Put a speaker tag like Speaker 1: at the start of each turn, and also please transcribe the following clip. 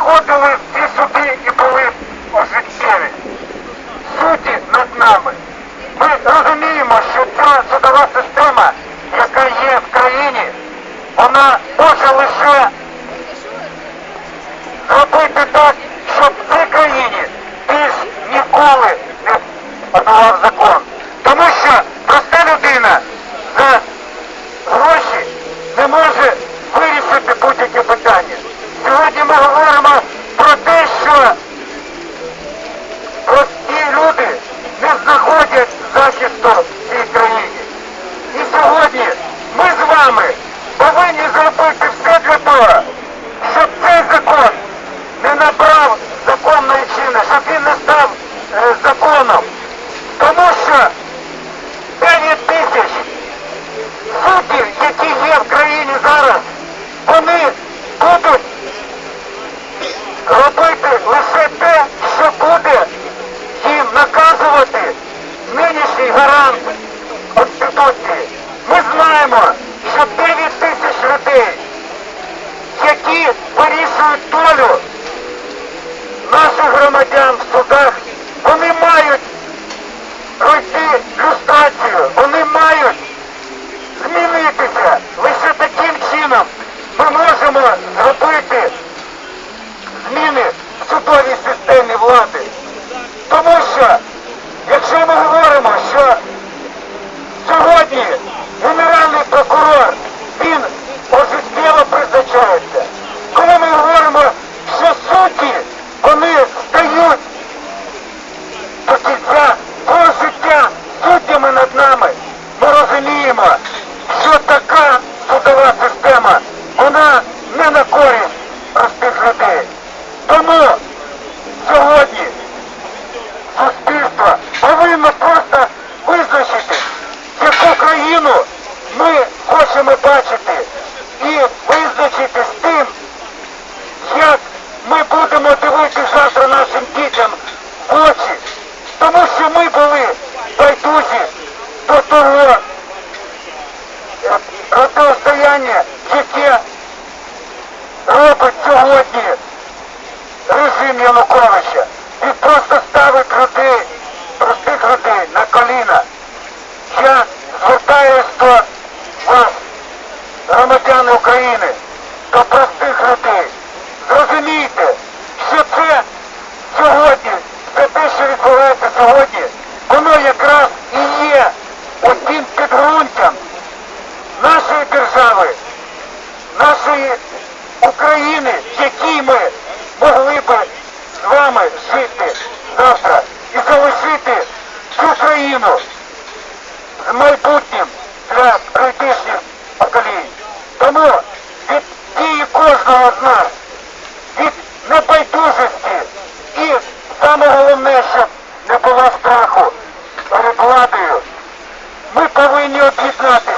Speaker 1: проходили всі суди і були ожиттєві. Суді над нами. Ми розуміємо, що ця судова система, яка є в країні, вона може лише зробити так, щоб в цій країні більш ніколи не панував закон. Тому що проста людина за гроші не може вирішити будь-які питання. Сьогодні ми говоримо про те, що прості люди не знаходять захисту в цій країні. І сьогодні ми з вами повинні зробити все для того, щоб цей закон не набрав законної чини, щоб він не став е, законом. Тому що 9 тисяч суддів, які є в країні зараз, вони будуть робити лише те, що буде їм наказувати нинішній гарант Конституції. Ми знаємо, що 9 тисяч людей, які вирішують долю наших громадян в судах, вони мають пройти люстрацію, вони мають змінитися. Лише таким чином ми можемо зробити зміни в судовій системі влади. Тому що, якщо ми говоримо, що сьогодні генеральний прокурор, він ожиттєво призначається, коли ми говоримо, що судді, вони стають до кінця свого життя суддями над нами, ми розуміємо, що така судова система, вона не на користь простих людей. Тому сьогодні. Суспільство повинно просто визначити, яку країну ми хочемо бачити, і визначити з тим, як ми будемо дивитися завтра нашим дітям в очі, тому що ми були байдужі до того е, протистояння, яке робить сьогодні режим Януковича. Він просто ставить людей, простих людей на коліна. Я звертаюсь до вас, громадяни України, до простих людей. Зрозумійте, що це сьогодні, це те, що відбувається сьогодні, воно якраз і є отим підґрунтям нашої держави, нашої України, в якій ми могли би з жити завтра і залишити цю країну з майбутнім для прийдешніх поколінь. Тому від дії кожного з нас, від небайдужості і саме головне, щоб не було страху перед владою, ми повинні об'єднатися.